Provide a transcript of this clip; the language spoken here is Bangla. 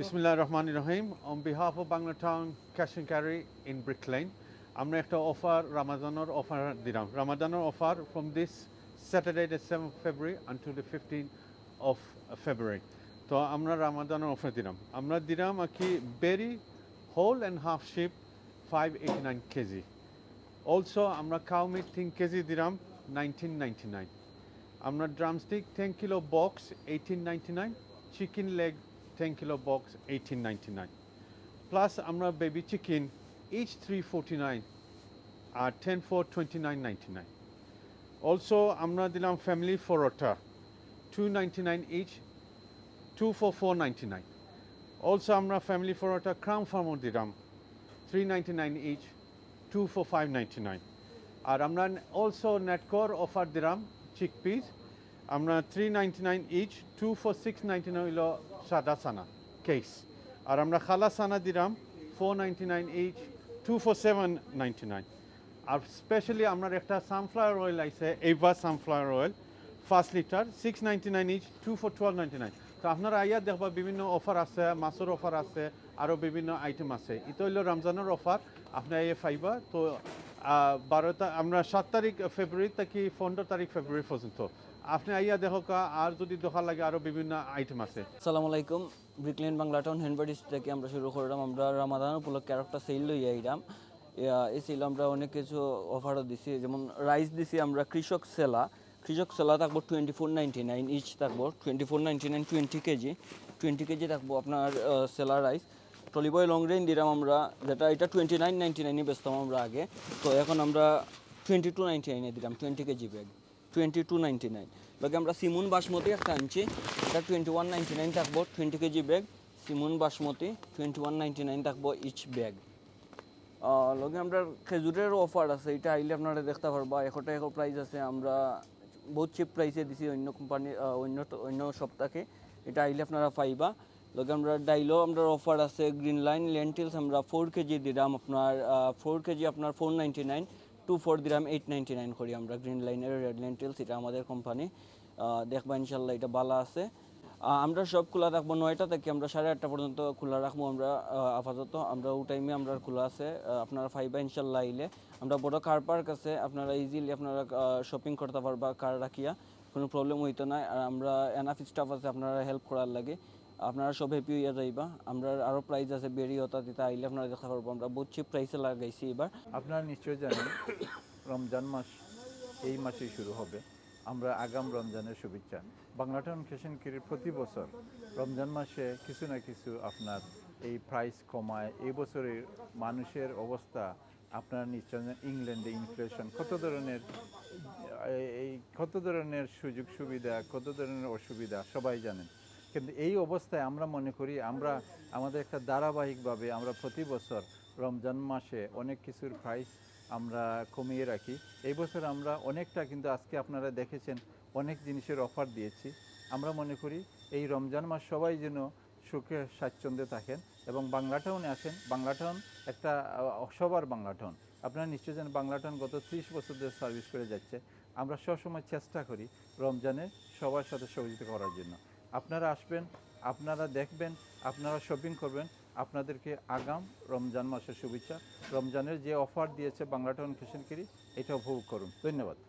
Bismillah Rahman Rahim. On behalf of Banglatown Cash and Carry in Brick Lane, আমরা একটা অফার রামাদানের অফার দিলাম। রামাদানের offer from this Saturday the seven February until the fifteen of February তো আমরা রামাদানের অফার দিলাম। আমরা দিলাম আর কি বেরি whole and half sheep five eighty nine KG. Also আমরা কাউ মিট তিন কেজি দিলাম নাইনটিন নাইনটি নাইন আমরা drumstick ten kilo box eighteen ninety nine chicken leg ten kilo box eighteen ninety nine plus আমরা baby chicken each 349 R 10 for 29.99 also আমরা দিলাম ফ্যামিলি ফরোটা 299 each 2 for 499 also আমরা ফ্যামিলি ফরোটা ক্রাম ফার্মও দিলাম 399 each 2 for 599 আর আমরা অলসো নেটকোর অফার দিলাম চিক পিস আমরা 399 each 2 for 699 হইল সাদা সানা কেস আর আমরা খালা সানা দিলাম 499 each 2 for 799 আর স্পেশালি আমার একটা সানফ্লাওয়ার অয়েল আছে এভা sunflower oil first litre six ninety nine each two for ninety nine তো আপনারা আইয়া দেখবা বিভিন্ন অফার আছে, মাছের অফার আছে আরও বিভিন্ন আইটেম আছে। এটা হইল রমজানের অফার আপনার ইয়ে ফাইবা তো বারো আমরা সাত তারিখ ফেব্রুয়ারি থেকে পনেরো তারিখ ফেব্রুয়ারি পর্যন্ত। আপনি আইয়া দেখো আর যদি দেখা লাগে আরও বিভিন্ন আইটেম আছে। আসসালামু আলাইকুম ব্রিকলেন বাংলা টাউন হ্যান্ডবাডিস থেকে আমরা শুরু করলাম। আমরা রামাদান উপলক্ষে আর একটা সেল লই আইলাম এই সেল আমরা অনেক কিছু অফারও দিছি। যেমন রাইস দিছি আমরা কৃষক সেলা। কৃষক সেলা থাকব twenty four ninety nine each থাকব twenty four ninety nine twenty KG. Twenty KG থাকব আপনার সেলা রাইস টলিবয় লং রেঞ্জ দিলাম আমরা, যেটা এটা টোয়েন্টি নাইন নাইনটি নাইনে বেচতাম আমরা আগে। তো এখন আমরা টোয়েন্টি টু নাইনটি নাইনে দিলাম twenty KG bag twenty two ninety nine. আমরা সিমুন বাসমতি একটা আনছি, এটা টোয়েন্টি ওয়ান নাইনটি নাইন থাকব, twenty KG bag. সিমুন basmati, twenty one ninety nine থাকব ইচ ব্যাগ লগে আমরা খেজুরের অফার আছে, এটা আইলে আপনারা দেখতে পারবা। একটা এক প্রাইস আছে, আমরা বহুত চিপ প্রাইসে দিছি অন্য কোম্পানি অন্য অন্য সপ্তাহে এটা আইলে আপনারা পাইবা। লগে আমরা ডাইলও আমরা অফার আছে গ্রিন লাইন লেন্টিলস আমরা ফোর কেজি দিলাম আপনার ফোর কেজি আপনার four ninety nine two four দিলাম এইট নাইনটি নাইন করি আমরা গ্রিন লাইনের রেড লেন্টিলস এটা আমাদের কোম্পানি দেখবা ইনশাল্লাহ এটা বালা আছে। আমরা সব খোলা রাখব নয়টা থেকে, আমরা সাড়ে আটটা পর্যন্ত খোলা রাখব আমরা আপাতত। আমরা ও টাইমে আমরা খোলা আছে। আপনারা ফাইবা ইনশাল্লাহ আইলে। আমরা বড় কার পার্ক আছে, আপনারা ইজিলি আপনারা শপিং করতে পারবা কার রাখিয়া। কোনো প্রবলেম হইতো না। আর আমরা এনাফ স্টাফ আছে, আপনারা হেল্প করার লাগে। আপনারা সব হ্যাপি হইয়া যাইবা আমরা আরও প্রাইস আছে বেরি হতা দিতে আইলে আপনারা দেখতে পারব আমরা চিপ প্রাইসে লাগাইছি এবার। আপনারা নিশ্চয় জানেন, রমজান মাস এই মাসেই শুরু হবে। আমরা আগাম রমজানের শুভেচ্ছা। বাংলাটাউন ফ্যাশন কিরির প্রতি বছর রমজান মাসে কিছু না কিছু আপনার এই প্রাইস কমায়। এই বছরের মানুষের অবস্থা আপনারা নিশ্চয় ইংল্যান্ডে ইনফ্লেশন কত ধরনের, এই কত ধরনের সুযোগ সুবিধা, কত ধরনের অসুবিধা, সবাই জানেন। কিন্তু এই অবস্থায় আমরা মনে করি আমরা আমাদের একটা ধারাবাহিকভাবে আমরা প্রতি বছর রমজান মাসে অনেক কিছুর প্রাইস আমরা কমিয়ে রাখি। এই বছর আমরা অনেকটা কিন্তু আজকে আপনারা দেখেছেন অনেক জিনিসের অফার দিয়েছি। আমরা মনে করি এই রমজান মাস সবাই যেন সুখে স্বাচ্ছন্দ্যে থাকেন এবং বাংলা টাউনে আসেন। বাংলা টাউন একটা সবার বাংলা টাউন আপনারা নিশ্চয় জানেন বাংলা টাউন গত ত্রিশ বছর ধরে সার্ভিস করে যাচ্ছে। আমরা সবসময় চেষ্টা করি রমজানে সবার সাথে সহযোগিতা করার জন্য। আপনারা আসবেন, আপনারা দেখবেন, আপনারা শপিং করবেন। আপনাদেরকে আগাম রমজান মাসের শুভেচ্ছা। রমজানের যে অফার দিয়েছে বাংলাটন টাউন ফ্যাশন কিরি এটা উপভোগ করুন। ধন্যবাদ।